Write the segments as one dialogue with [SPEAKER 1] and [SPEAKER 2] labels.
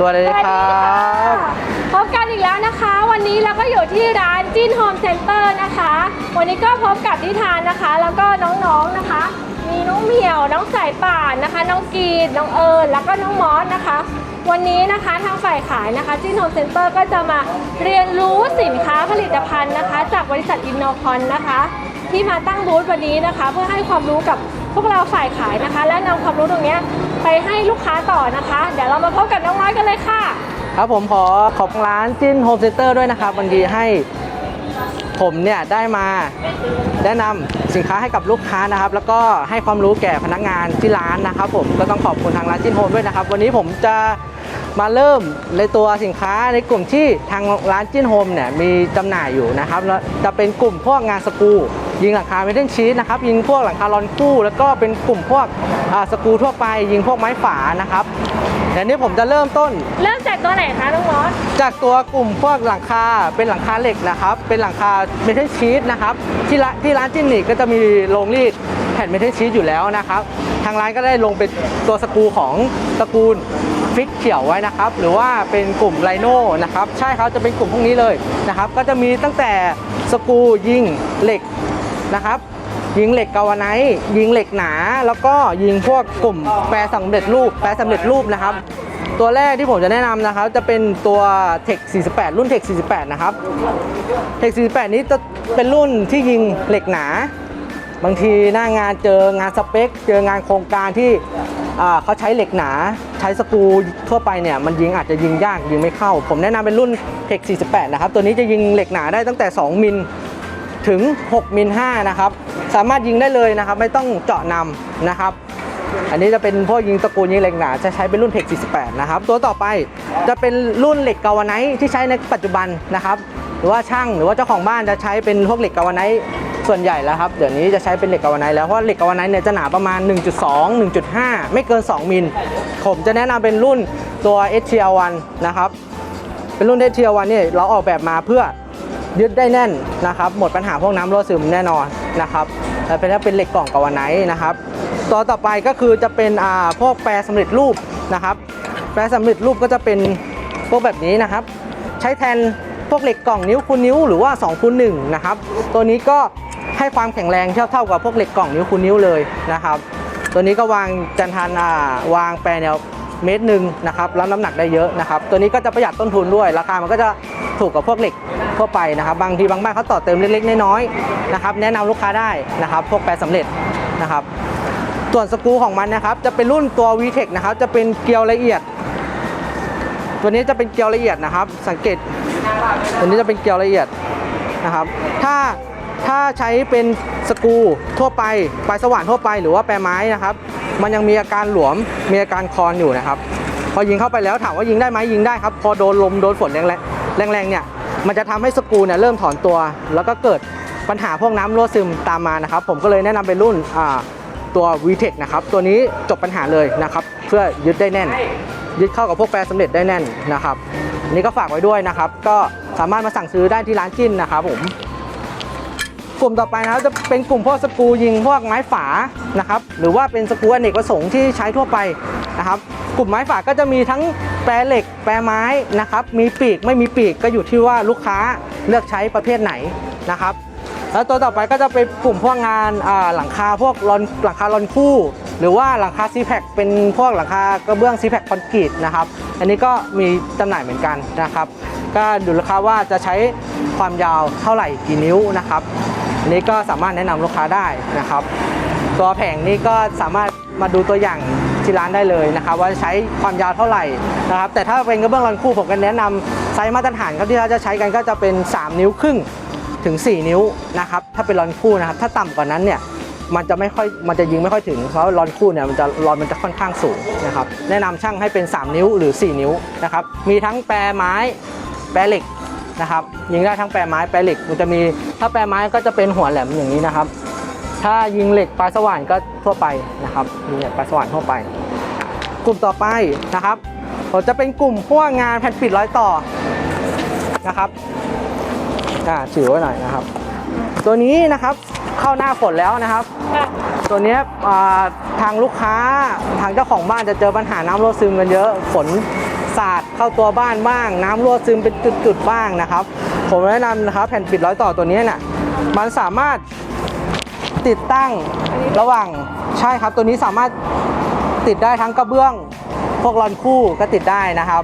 [SPEAKER 1] สวัสดีครับ
[SPEAKER 2] พบกันอีกแล้วนะคะ วันนี้เราก็อยู่ที่ร้านจิ้นโฮมเซ็นเตอร์นะคะ วันนี้ก็พบกับนิทานนะคะ แล้วก็น้องๆนะคะ มีน้องเหมียวน้องสายป่านนะคะ น้องกรีดน้องเอิญแล้วก็น้องมอสนะคะ วันนี้นะคะทางฝ่ายขายนะคะจิ้นโฮมเซ็นเตอร์ก็จะมาเรียนรู้สินค้าผลิตภัณฑ์นะคะ จากบริษัทอินโนคอนนะคะ ที่มาตั้งบูธวันนี้นะคะ เพื่อให้ความรู้กับพวกเราฝ่ายขายนะคะ และนำความรู้ตรงเนี้ย ให้ลูกค้าต่อนะคะ เดี๋ยวเรามาพบกับน้องน้อยกันเลยค่ะ
[SPEAKER 1] ครับผมขอขอบคุณร้านจิ้นโฮมเซ็นเตอร์ด้วยนะครับวันดีให้ผมเนี่ยได้มาแนะนำสินค้าให้กับลูกค้านะครับ แล้วก็ให้ความรู้แก่พนักงานที่ร้านนะครับ ผมก็ต้องขอบคุณทางร้านจิ้นโฮมด้วยนะครับ วันนี้ผมจะ มาเริ่มในตัวสินค้าในกลุ่มที่ทางร้านจิ้นโฮมเนี่ยมีจำหน่ายอยู่นะครับแล้วจะเป็นกลุ่มพวกงานสกรูยิงหลังคาเมทัลชีสนะครับยิงพวกหลังคารอนคู่แล้วก็เป็นกลุ่มพวกอ่าสกรูทั่วไป ยิงพวกไม้ฝานะครับเดี๋ยวนี้ผมจะเริ่มต้น
[SPEAKER 2] เริ่มจากตัวไหนคะน้องมอส
[SPEAKER 1] จากตัวกลุ่มพวกหลังคาเป็นหลังคาเหล็กนะครับ เป็นหลังคาเมทัลชีสนะครับที่ร้านที่ร้านจินนิกก็จะมีโรงรีดแผ่นเมทัลชีสอยู่แล้วนะครับ ทางร้านก็ได้ลงเป็นตัวสกูของตระกูลฟิกเขียวไว้นะครับ หรือว่าเป็นกลุ่มไลโน่นะครับ ใช่ครับจะเป็นกลุ่มพวกนี้เลยนะครับ ก็จะมีตั้งแต่สกูยิงเหล็กนะครับยิงเหล็กกาวไนท์ยิงเหล็กหนา แล้วก็ยิงพวกกลุ่มแปรสำเร็จรูป แปรสำเร็จรูปนะครับ ตัวแรกที่ผมจะแนะนำนะครับ จะเป็นตัว Tech 48 รุ่น Tech 48 นะครับ Tech 48 นี้จะเป็นรุ่นที่ยิงเหล็กหนา บางทีหน้างานเจองานสเปค เจองานโครงการที่เขาใช้เหล็กหนาใช้สกูทั่วไปเนี่ยมันยิงอาจจะยิงยากยิงไม่เข้า ผมแนะนำเป็นรุ่นเทค48 นะครับ ตัวนี้จะยิงเหล็กหนาได้ตั้งแต่ 2 มิลถึง 6 มิล5นะครับ สามารถยิงได้เลยนะครับ ไม่ต้องเจาะนำนะครับ อันนี้จะเป็นพวกยิงตระกูลยิงเหล็กหนาจะใช้เป็นรุ่นเทค48 นะครับ ตัวต่อไปจะเป็นรุ่นเหล็กกาวาไนท์ที่ใช้ในปัจจุบันนะครับ หรือว่าช่างหรือว่าเจ้าของบ้านจะใช้เป็นพวกเหล็กกาวาไนท์ส่วนใหญ่แล้วครับ เดี๋ยวนี้จะใช้เป็นเหล็กกาวาไนท์แล้ว เพราะเหล็กกาวาไนท์เนี่ยจะหนาประมาณ 1.2 1.5 ไม่เกิน 2 มิล ผมจะแนะนำเป็นรุ่นตัว STL1 นะครับ เป็นรุ่น STL1 เนี่ยเราออกแบบมาเพื่อยึดได้แน่นนะครับ หมดปัญหาพวกน้ำรั่วซึมแน่นอนนะครับแต่เป็นถ้าเป็นเหล็กกล่องกาวไนท์นะครับ ตัวต่อไปก็คือจะเป็นอ่าพวกแปรสำเร็จรูปนะครับ แปรสำเร็จรูปก็จะเป็นพวกแบบนี้นะครับ ใช้แทนพวกเหล็กกล่องนิ้วคูณนิ้วหรือว่า2คูณ1นะครับ ตัวนี้ก็ให้ความแข็งแรงเท่าเท่ากับพวกเหล็กกล่องนิ้วคูณนิ้วเลยนะครับ ตัวนี้ก็วางจันทานอ่าวางแปรแนวเมตรหนึ่งนะครับรับน้ำหนักได้เยอะนะครับ ตัวนี้ก็จะประหยัดต้นทุนด้วย ราคามันก็จะถูกกับพวกเหล็กทั่วไปนะครับ บางทีบางบ้านเขาต่อเติมเล็กๆน้อยๆนะครับ แนะนำลูกค้าได้นะครับ พวกแปรสำเร็จนะครับ ส่วนสกรูของมันนะครับ จะเป็นรุ่นตัว VTEC นะครับ จะเป็นเกลียวละเอียด ตัวนี้จะเป็นเกลียวละเอียดนะครับ สังเกต ตัวนี้จะเป็นเกลียวละเอียดนะครับ ถ้าถ้าใช้เป็นสกรูทั่วไปปลายสว่านทั่วไปหรือว่าแปรไม้นะครับ มันยังมีอาการหลวมมีอาการคลอนอยู่นะครับ พอยิงเข้าไปแล้วถามว่ายิงได้ไหมยิงได้ครับ พอโดนลมโดนฝนแรงๆแรงๆเนี่ยมันจะทำให้สกรูเนี่ยเริ่มถอนตัว แล้วก็เกิดปัญหาพวกน้ำรั่วซึมตามมานะครับ ผมก็เลยแนะนำเป็นรุ่นอ่า ตัว VTEC นะครับ ตัวนี้จบปัญหาเลยนะครับ เพื่อยึดได้แน่น ยึดเข้ากับพวกแปรสำเร็จได้แน่นนะครับนนี้ก็ฝากไว้ด้วยนะครับ ก็สามารถมาสั่งซื้อได้ที่ร้านจิ้นนะครับผมกลุ่มต่อไปนะครับจะเป็นกลุ่มพวกสกูยิงพวกไม้ฝานะครับ หรือว่าเป็นสกูอเนกประสงค์ที่ใช้ทั่วไปนะครับ กลุ่มไม้ฝาก็จะมีทั้งแปรเหล็ก แปรไม้นะครับ มีปีกไม่มีปีกก็อยู่ที่ว่าลูกค้าเลือกใช้ประเภทไหนนะครับ แล้วตัวต่อไปก็จะเป็นกลุ่มพวกงานหลังคาพวกรอนหลังคารอนคู่ หรือว่าหลังคาซีแพคเป็นพวกหลังคากระเบื้องซีแพคคอนกรีตนะครับ อันนี้ก็มีจำหน่ายเหมือนกันนะครับ ก็ดูราคาว่าจะใช้ความยาวเท่าไหร่กี่นิ้วนะครับ อันนี้ก็สามารถแนะนำลูกค้าได้นะครับ ตัวแผงนี้ก็สามารถมาดูตัวอย่างที่ร้านได้เลยนะครับ ว่าใช้ความยาวเท่าไหร่นะครับแต่ถ้าเป็นกระเบื้องรอนคู่ผมก็แนะนำไซส์มาตรฐานครับที่เราจะใช้กันก็จะเป็น 3 นิ้วครึ่ง ถึง 4 นิ้วนะครับถ้าเป็นรอนคู่นะครับถ้าต่ำกว่านั้นเนี่ยมันจะไม่ค่อยมันจะยิงไม่ค่อยถึงเพราะรอนคู่เนี่ยมันจะรอนมันจะค่อนข้างสูงนะครับแนะนำช่างให้เป็น 3 นิ้วหรือ 4 นิ้วนะครับมีทั้งแปรไม้แปรเหล็กนะครับยิงได้ทั้งแปรไม้แปรเหล็กมันจะมีถ้าแปรไม้ก็จะเป็นหัวแหลมอย่างนี้นะครับ ถ้ายิงเหล็กปลายสว่านก็ทั่วไปนะครับยิงเหล็กปลายสว่านทั่วไป กลุ่มต่อไปนะครับผมจะเป็นกลุ่มพวกงานแผ่นปิดร้อยต่อนะครับ อ่าถือไว้หน่อยนะครับ ตัวนี้นะครับเข้าหน้าฝนแล้วนะครับ
[SPEAKER 2] ค่ะ
[SPEAKER 1] ตัวเนี้ยอ่าทางลูกค้าทางเจ้าของบ้านจะเจอปัญหาน้ำรั่วซึมกันเยอะฝนสาดเข้าตัวบ้านบ้าง น้ำรั่วซึมเป็นจุดๆบ้างนะครับ ผมแนะนำนะครับแผ่นปิดร้อยต่อตัวนี้น่ะมันสามารถติดตั้งระหว่างใช่ครับ ตัวนี้สามารถติดได้ทั้งกระเบื้อง พวกรอนคู่ก็ติดได้นะครับ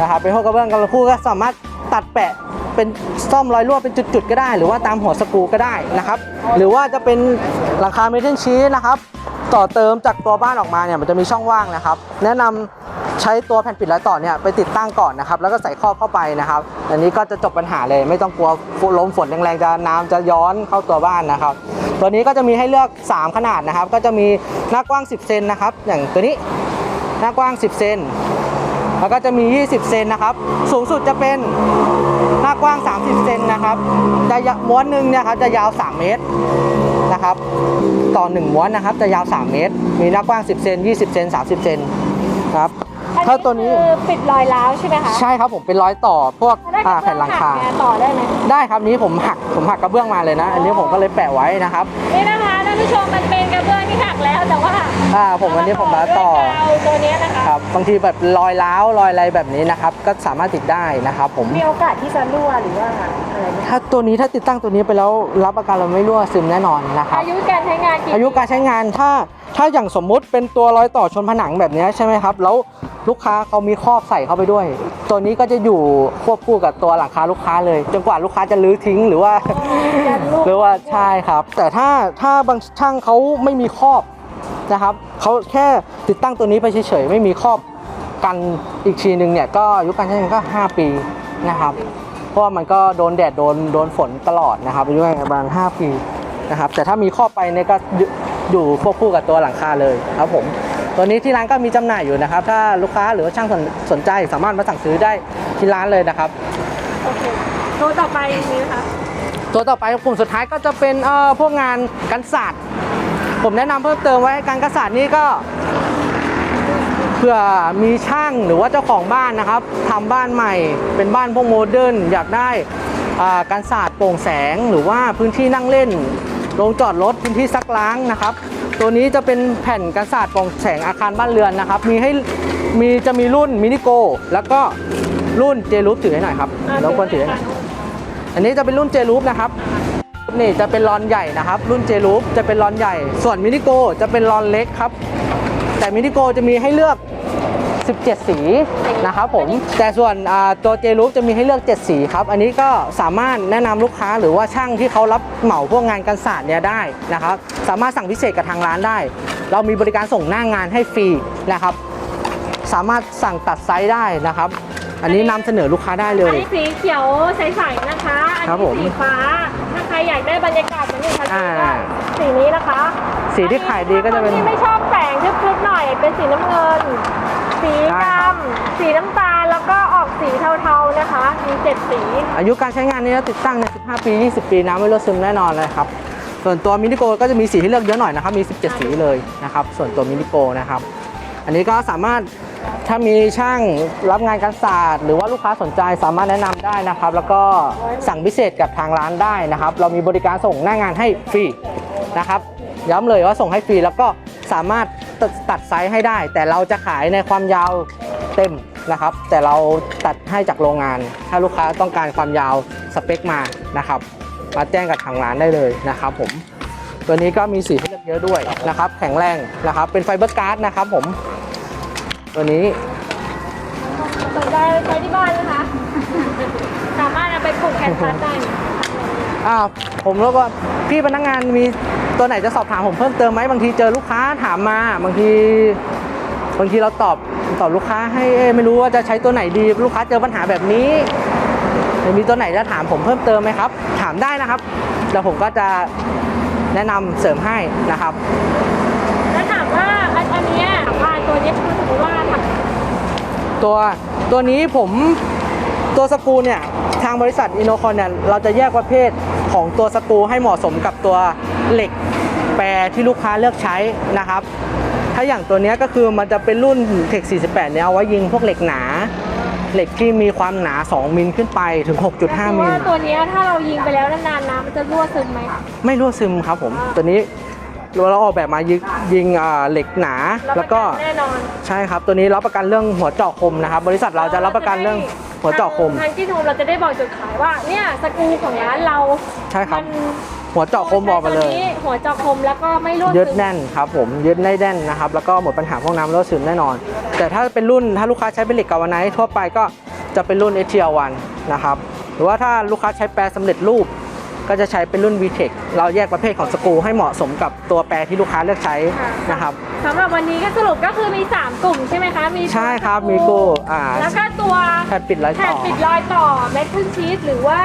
[SPEAKER 1] นะครับเป็นพวกกระเบื้องกระคู่ก็สามารถตัดแปะ เป็นซ่อมรอยรั่วเป็นจุดๆก็ได้ หรือว่าตามหัวสกรูก็ได้นะครับ หรือว่าจะเป็นหลังคาเมทัลชีสนะครับ ต่อเติมจากตัวบ้านออกมาเนี่ยมันจะมีช่องว่างนะครับ แนะนำใช้ตัวแผ่นปิดร้อยต่อเนี่ยไปติดตั้งก่อนนะครับ แล้วก็ใส่ครอบเข้าไปนะครับ อันนี้ก็จะจบปัญหาเลย ไม่ต้องกลัวลมฝนแรงๆจะน้ำจะย้อนเข้าตัวบ้านนะครับ ตัวนี้ก็จะมีให้เลือก 3 ขนาดนะครับ ก็จะมีหน้ากว้าง 10 เซนนะครับ อย่างตัวนี้หน้ากว้าง 10 เซน แล้วก็จะมี 20 เซนนะครับ สูงสุดจะเป็นหน้ากว้าง 30 เซนนะครับจะยะม้วนหนึ่งเนี่ยครับจะยาว 3 เมตรนะครับ ต่อ 1 ม้วนนะครับ จะยาว 3 เมตร มีหน้ากว้าง 10 เซน20 เซน30 เซนครับถ้าตัวนี้
[SPEAKER 2] คือปิดรอยร้าวใช่ไหมคะ
[SPEAKER 1] ใช่ครับผมเป็นร้อยต่อพวก
[SPEAKER 2] ถ้าได้ก
[SPEAKER 1] อ่า
[SPEAKER 2] ระเบื้
[SPEAKER 1] แผ่
[SPEAKER 2] อนง
[SPEAKER 1] หลัง
[SPEAKER 2] หั
[SPEAKER 1] คา
[SPEAKER 2] กเนี่ยต่อได้ไหม
[SPEAKER 1] ได้ครับนี้ผมหักผมหักกระเบื้องมาเลยนะ อันนี้ผมก็เลยแปะไว้นะครับ
[SPEAKER 2] นี่นะคะท่านผู้ชมมันเป็นกระเบื้องที่หักแล้วแต่ว่า
[SPEAKER 1] อ่าผมวันนี้ผมมาต่อ
[SPEAKER 2] ด้วยกาวตัวเนี้ยนะคะ
[SPEAKER 1] ครับบางทีแบบรอยร้าวรอยอะไรแบบนี้นะครับ ก็สามารถติดได้นะครับผม
[SPEAKER 2] มีโอกาสที่จะรั่วหรือว่าอะไรไหม
[SPEAKER 1] ถ้าตัวนี้ถ้าติดตั้งตัวนี้ไปแล้วรับประกันเราไม่รั่วซึมแน่นอนนะครับ
[SPEAKER 2] อายุการใช้งานกี่
[SPEAKER 1] อายุการใช้งานถ้าถ้าอย่างสมมุติเป็นตัวรอยต่อชนผนังแบบนี้ใช่ไหมครับ แล้ว ลูกค้าเขามีครอบใส่เข้าไปด้วย ตัวนี้ก็จะอยู่ควบคู่กับตัวหลังคาลูกค้าเลย จนกว่าลูกค้าจะลื้อทิ้งหรือว่า หรือว่าใช่ครับ แต่ถ้าถ้าบางช่างเขาไม่มีครอบนะครับเขาแค่ติดตั้งตัวนี้ไปเฉยๆไม่มีครอบกันอีกทีหนึ่งเนี่ยก็อายุการใช้งานก็ 5 ปีนะครับเพราะว่ามันก็โดนแดดโดนโดนฝนตลอดนะครับอายุการประมาณ5ปีนะครับแต่ถ้ามีครอบไปเนี่ยก็อยู่อยู่ควบคู่กับตัวหลังคาเลยครับผม ตัวนี้ที่ร้านก็มีจำหน่ายอยู่นะครับ ถ้าลูกค้าหรือว่าช่างสนสนใจสามารถมาสั่งซื้อได้ที่ร้านเลยนะครับ
[SPEAKER 2] โอเคตัวต่อไปมีไหมคะ
[SPEAKER 1] ตัวต่อไปกลุ่มสุดท้ายก็จะเป็นเอ่อพวกงานกันศาสตร์ผมแนะนำเพิ่มเติมไว้การกันศาสตร์นี่ก็เพื่อมีช่างหรือว่าเจ้าของบ้านนะครับทำบ้านใหม่เป็นบ้านพวกโมเดิร์นอยากได้อ่าการศาสตร์โปร่งแสงหรือว่าพื้นที่นั่งเล่นโรงจอดรถพื้นที่ซักล้างนะครับ ตัวนี้จะเป็นแผ่นกันศาสตร์โปร่งแสงอาคารบ้านเรือนนะครับ มีให้มีจะมีรุ่นมินิโก แล้วก็รุ่นเจรูปถือให้หน่อยครับแล้วควรถือให้หน่อยอันนี้จะเป็นรุ่นเจรูปนะครับนี่จะเป็นรอนใหญ่นะครับ รุ่นเจรูปจะเป็นรอนใหญ่ ส่วนมินิโกจะเป็นรอนเล็กครับ แต่มินิโกจะมีให้เลือก 17 สีนะครับผม แต่ส่วนอ่าตัวเจรูปจะมีให้เลือก 7 สีครับ อันนี้ก็สามารถแนะนำลูกค้าหรือว่าช่างที่เขารับเหมาพวกงานกันศาสตร์เนี่ยได้นะครับ สามารถสั่งพิเศษกับทางร้านได้ เรามีบริการส่งหน้างานให้ฟรีนะครับ สามารถสั่งตัดไซส์ได้นะครับ อันนี้นำเสนอลูกค้าได้เล
[SPEAKER 2] อัน
[SPEAKER 1] ย
[SPEAKER 2] นี้สีเขียวใสๆนะคะ อัน
[SPEAKER 1] ครับผ
[SPEAKER 2] นี้
[SPEAKER 1] ม
[SPEAKER 2] สีฟ้า ถ้าใครอยากได้บรรยากาศเหมือนอยู่ทะเล
[SPEAKER 1] อ่า
[SPEAKER 2] ก็สีนี้นะคะ
[SPEAKER 1] สีที่ขายดีก็จะเป็น
[SPEAKER 2] คที่ไม่ชอบแสงทึบๆหน่อย เป็นสีน้ำเงิน สี
[SPEAKER 1] ได้
[SPEAKER 2] ด
[SPEAKER 1] ครับำ
[SPEAKER 2] สีน้ำตาลแล้วก็ออกสีเทาๆนะคะ มีเจ็ดสี
[SPEAKER 1] อายุการใช้งานนี้นะติดตั้งใน 15 ปี 20 ปีน้ำไม่รั่วซึมแน่นอนเลยครับ ส่วนตัวมินิโกก็จะมีสีให้เลือกเยอะหน่อยนะครับ มี 17 สีเลยนะครับ ส่วนตัวมินิโกนะครับ อันนี้ก็สามารถถ้ามีช่างรับงานการศาสตร์หรือว่าลูกค้าสนใจสามารถแนะนำได้นะครับ แล้วก็สั่งพิเศษกับทางร้านได้นะครับ เรามีบริการส่งหน้างานให้ฟรีนะครับ ย้ำเลยว่าส่งให้ฟรีแล้วก็ สามารถตัดตัดไซส์ให้ได้ แต่เราจะขายในความยาวเต็มนะครับ แต่เราตัดให้จากโรงงาน ถ้าลูกค้าต้องการความยาวสเปคมานะครับ มาแจ้งกับทางร้านได้เลยนะครับผมตัวนี้ก็มีสีให้เลือกเยอะด้วยนะครับ แข็งแรงนะครับ เป็นไฟเบอร์การ์ดนะครับผม ตัวนี้
[SPEAKER 2] สนใจใช้ที่บ้านนะคะ สามารถเอาไปปลูกแคนซัสได้
[SPEAKER 1] อ่าผมรู้ว่าพี่พนักงานมี ตัวไหนจะสอบถามผมเพิ่มเติมไหมบางทีเจอลูกค้าถามมาบางทีบางทีเราตอบตอบลูกค้าให้เอ๊ะไม่รู้ว่าจะใช้ตัวไหนดี ลูกค้าเจอปัญหาแบบนี้มีตัวไหนจะถามผมเพิ่มเติมไหมครับ ถามได้นะครับแล้วผมก็จะแนะนำเสริมให้นะครับ
[SPEAKER 2] แล้วถามว่าอันอันเนี้ยว่าตัวเนี้ยถ้าสมมติว่าทำ
[SPEAKER 1] ตัวตัวนี้ผมตัวสกรูเนี่ยทางบริษัทอินโนคอนเนี่ยเราจะแยกประเภท ของตัวสกรูให้เหมาะสมกับตัวเหล็กแปรที่ลูกค้าเลือกใช้นะครับ ถ้าอย่างตัวเนี้ยก็คือมันจะเป็นรุ่น Tech 48 เนี่ยเอาไว้ยิงพวกเหล็กหนา เหล็กที่มีความหนา 2 มิลขึ้นไปถึง 6.5 มิล
[SPEAKER 2] ว่าตัวเนี้ยถ้าเรายิงไปแล้วนานๆน้ำมันจะรั่วซึมไหม
[SPEAKER 1] ไม่รั่วซึมครับผมตัวนี้ เราออกแบบมายิงยิงอ่าเหล็กหนา แล้วก็
[SPEAKER 2] แน่นอน
[SPEAKER 1] ใช่ครับ ตัวนี้รับประกันเรื่องหัวเจาะคมนะครับ บริษัทเราจะรับประกันเรื่องหัวเจาะคม
[SPEAKER 2] ทางที่ทูเราจะได้บอกจุดขายว่าเนี่ยสกรูของร้านเรา
[SPEAKER 1] ใช่ครับ
[SPEAKER 2] มัน
[SPEAKER 1] หัวเจาะคมบอกมาเลย
[SPEAKER 2] ตัวนี้หัวเจาะคมแล้วก็ไม่รั่ว
[SPEAKER 1] ยึด
[SPEAKER 2] ซึม
[SPEAKER 1] แน่นครับผมยึดได้แน่นนะครับ แล้วก็หมดปัญหาพวกน้ำรั่วซึมแน่นอน แต่ถ้าเป็นรุ่นถ้าลูกค้าใช้เป็นเหล็กกาวาไนท์ทั่วไปก็จะเป็นรุ่น h อ l 1นะครับ หรือว่าถ้าลูกค้าใช้แปรสำเร็จรูป ก็จะใช้เป็นรุ่น VTEC เราแยกประเภทของสกรูให้เหมาะสมกับตัวแปรที่ลูกค้าเลือกใช้
[SPEAKER 2] ค่ะ
[SPEAKER 1] นะครับ
[SPEAKER 2] สำหรับวันนี้ก็สรุปก็คือมี 3 กลุ่มใช่ไหมคะ มีตัว
[SPEAKER 1] ใช่ครับ
[SPEAKER 2] ส
[SPEAKER 1] มีกูอ่า
[SPEAKER 2] แล้วก็ตัว
[SPEAKER 1] แผ่นปิดรอย
[SPEAKER 2] แผ่
[SPEAKER 1] ต่
[SPEAKER 2] น
[SPEAKER 1] อ
[SPEAKER 2] ปิดรอยต่อเมทัลชีสหรือว่า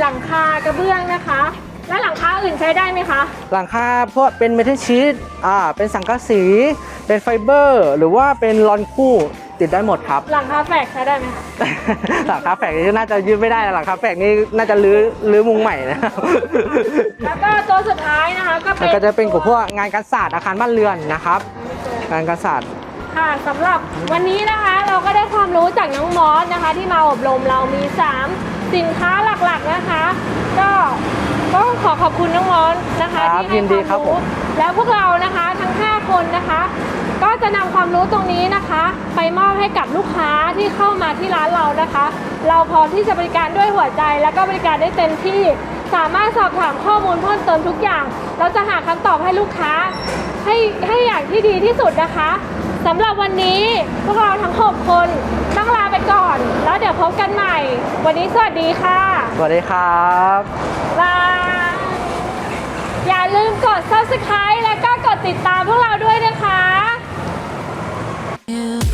[SPEAKER 2] หลังคากระเบื้องนะคะ แล้วหลังคาอื่นใช้ได้ไหมคะ
[SPEAKER 1] หลังคาพวกเป็นเมทัลชีตอ่าเป็นสังกะสี เป็นไฟเบอร์ หรือว่าเป็นลอนคู่ ติดได้หมดครับ
[SPEAKER 2] หลังคาแฝกใช้ได้ไหมคะ
[SPEAKER 1] หลังคาแฝกนี่น่าจะยืดไม่ได้นะหลังคาแฝกนี่น่าจะรื้อรื้อมุงใหม่นะครับ
[SPEAKER 2] แล้วก็ตัวสุดท้ายนะคะก็
[SPEAKER 1] มั
[SPEAKER 2] เป็นน
[SPEAKER 1] ก็จะเป็นกลุ่มพวกงานการศาสตร์อาคารบ้านเรือนนะครับ งานการศาสตร์
[SPEAKER 2] ค่ะสำหรับวันนี้นะคะเราก็ได้ความรู้จากน้องมอสนะคะ ที่มาอบรมเรามี 3 สินค้าหลักๆนะคะ ก็ก็ขอขอบคุณน้องมอสนะคะ
[SPEAKER 1] ครับ
[SPEAKER 2] ที่
[SPEAKER 1] ยิ
[SPEAKER 2] ให้
[SPEAKER 1] นดี
[SPEAKER 2] ความ
[SPEAKER 1] ครับผ
[SPEAKER 2] รู้
[SPEAKER 1] ม
[SPEAKER 2] แล้วพวกเรานะคะทั้ง 5 คนนะคะ ก็จะนำความรู้ตรงนี้นะคะ ไปมอบให้กับลูกค้าที่เข้ามาที่ร้านเรานะคะ เราพร้อมที่จะบริการด้วยหัวใจ และก็บริการได้เต็มที่ สามารถสอบถามข้อมูลเพิ่มเติมทุกอย่าง เราจะหาคำตอบให้ลูกค้า ให้ให้อย่างที่ดีที่สุดนะคะสำหรับวันนี้พวกเราทั้ง 6 คนต้องลาไปก่อน แล้วเดี๋ยวพบกันใหม่ วันนี้สวัสดีค่ะ
[SPEAKER 1] สวัสดีครับ
[SPEAKER 2] บายอย่าลืมกด subscribe และก็กดติดตามพวกเราด้วยนะคะ
[SPEAKER 3] Yeah.